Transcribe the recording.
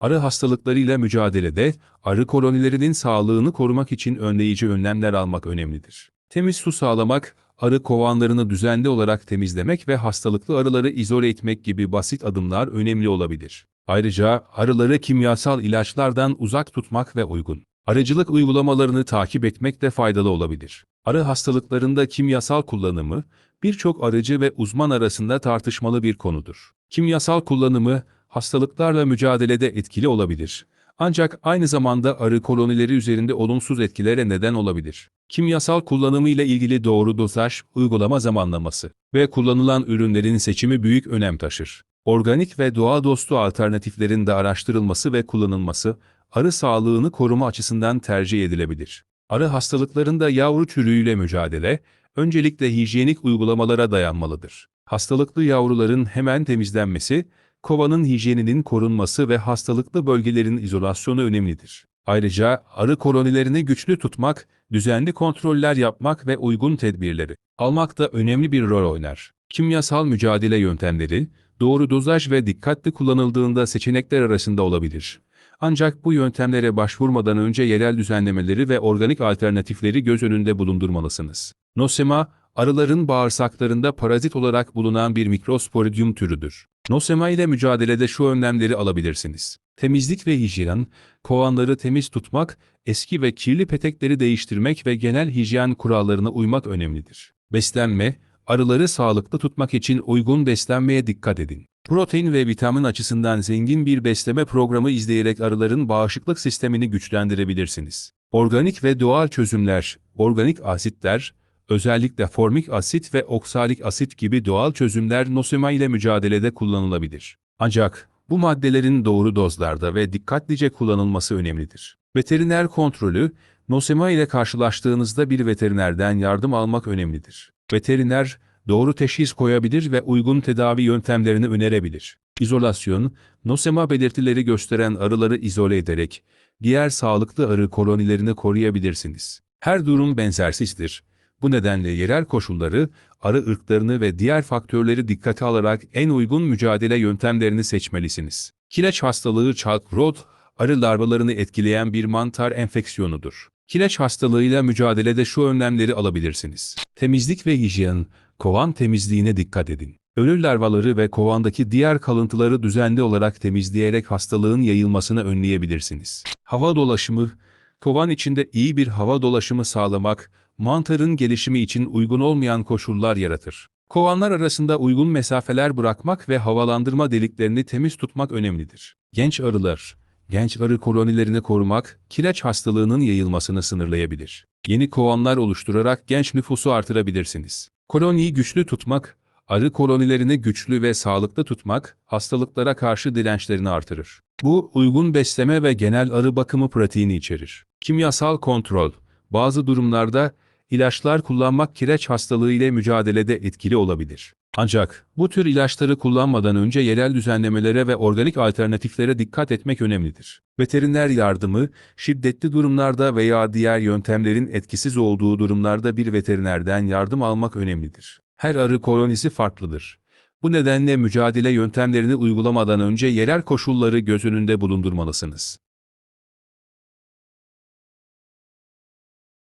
Arı hastalıklarıyla mücadelede arı kolonilerinin sağlığını korumak için önleyici önlemler almak önemlidir. Temiz su sağlamak, arı kovanlarını düzenli olarak temizlemek ve hastalıklı arıları izole etmek gibi basit adımlar önemli olabilir. Ayrıca arıları kimyasal ilaçlardan uzak tutmak ve uygun arıcılık uygulamalarını takip etmek de faydalı olabilir. Arı hastalıklarında kimyasal kullanımı, birçok arıcı ve uzman arasında tartışmalı bir konudur. Kimyasal kullanımı, hastalıklarla mücadelede etkili olabilir. Ancak aynı zamanda arı kolonileri üzerinde olumsuz etkilere neden olabilir. Kimyasal kullanımı ile ilgili doğru dozaj, uygulama zamanlaması ve kullanılan ürünlerin seçimi büyük önem taşır. Organik ve doğa dostu alternatiflerin de araştırılması ve kullanılması, arı sağlığını koruma açısından tercih edilebilir. Arı hastalıklarında yavru çürüğüyle mücadele, öncelikle hijyenik uygulamalara dayanmalıdır. Hastalıklı yavruların hemen temizlenmesi, kovanın hijyeninin korunması ve hastalıklı bölgelerin izolasyonu önemlidir. Ayrıca arı kolonilerini güçlü tutmak, düzenli kontroller yapmak ve uygun tedbirleri almak da önemli bir rol oynar. Kimyasal mücadele yöntemleri, doğru dozaj ve dikkatli kullanıldığında seçenekler arasında olabilir. Ancak bu yöntemlere başvurmadan önce yerel düzenlemeleri ve organik alternatifleri göz önünde bulundurmalısınız. Nosema, arıların bağırsaklarında parazit olarak bulunan bir mikrosporidium türüdür. Nosema ile mücadelede şu önlemleri alabilirsiniz. Temizlik ve hijyen, kovanları temiz tutmak, eski ve kirli petekleri değiştirmek ve genel hijyen kurallarına uymak önemlidir. Beslenme, arıları sağlıklı tutmak için uygun beslenmeye dikkat edin. Protein ve vitamin açısından zengin bir besleme programı izleyerek arıların bağışıklık sistemini güçlendirebilirsiniz. Organik ve doğal çözümler, organik asitler, özellikle formik asit ve oksalik asit gibi doğal çözümler nosema ile mücadelede kullanılabilir. Ancak bu maddelerin doğru dozlarda ve dikkatlice kullanılması önemlidir. Veteriner kontrolü, nosema ile karşılaştığınızda bir veterinerden yardım almak önemlidir. Veteriner, doğru teşhis koyabilir ve uygun tedavi yöntemlerini önerebilir. İzolasyon, nosema belirtileri gösteren arıları izole ederek, diğer sağlıklı arı kolonilerini koruyabilirsiniz. Her durum benzersizdir. Bu nedenle yerel koşulları, arı ırklarını ve diğer faktörleri dikkate alarak en uygun mücadele yöntemlerini seçmelisiniz. Kireç hastalığı chalk rot, arı larvalarını etkileyen bir mantar enfeksiyonudur. Kireç hastalığıyla mücadelede şu önlemleri alabilirsiniz. Temizlik ve hijyen, kovan temizliğine dikkat edin. Ölü larvaları ve kovandaki diğer kalıntıları düzenli olarak temizleyerek hastalığın yayılmasını önleyebilirsiniz. Hava dolaşımı, kovan içinde iyi bir hava dolaşımı sağlamak, mantarın gelişimi için uygun olmayan koşullar yaratır. Kovanlar arasında uygun mesafeler bırakmak ve havalandırma deliklerini temiz tutmak önemlidir. Genç arılar, genç arı kolonilerini korumak, kireç hastalığının yayılmasını sınırlayabilir. Yeni kovanlar oluşturarak genç nüfusu artırabilirsiniz. Koloniyi güçlü tutmak, arı kolonilerini güçlü ve sağlıklı tutmak, hastalıklara karşı dirençlerini artırır. Bu, uygun besleme ve genel arı bakımı pratiğini içerir. Kimyasal kontrol, bazı durumlarda ilaçlar kullanmak kireç hastalığı ile mücadelede etkili olabilir. Ancak bu tür ilaçları kullanmadan önce yerel düzenlemelere ve organik alternatiflere dikkat etmek önemlidir. Veteriner yardımı, şiddetli durumlarda veya diğer yöntemlerin etkisiz olduğu durumlarda bir veterinerden yardım almak önemlidir. Her arı kolonisi farklıdır. Bu nedenle mücadele yöntemlerini uygulamadan önce yerel koşulları göz önünde bulundurmalısınız.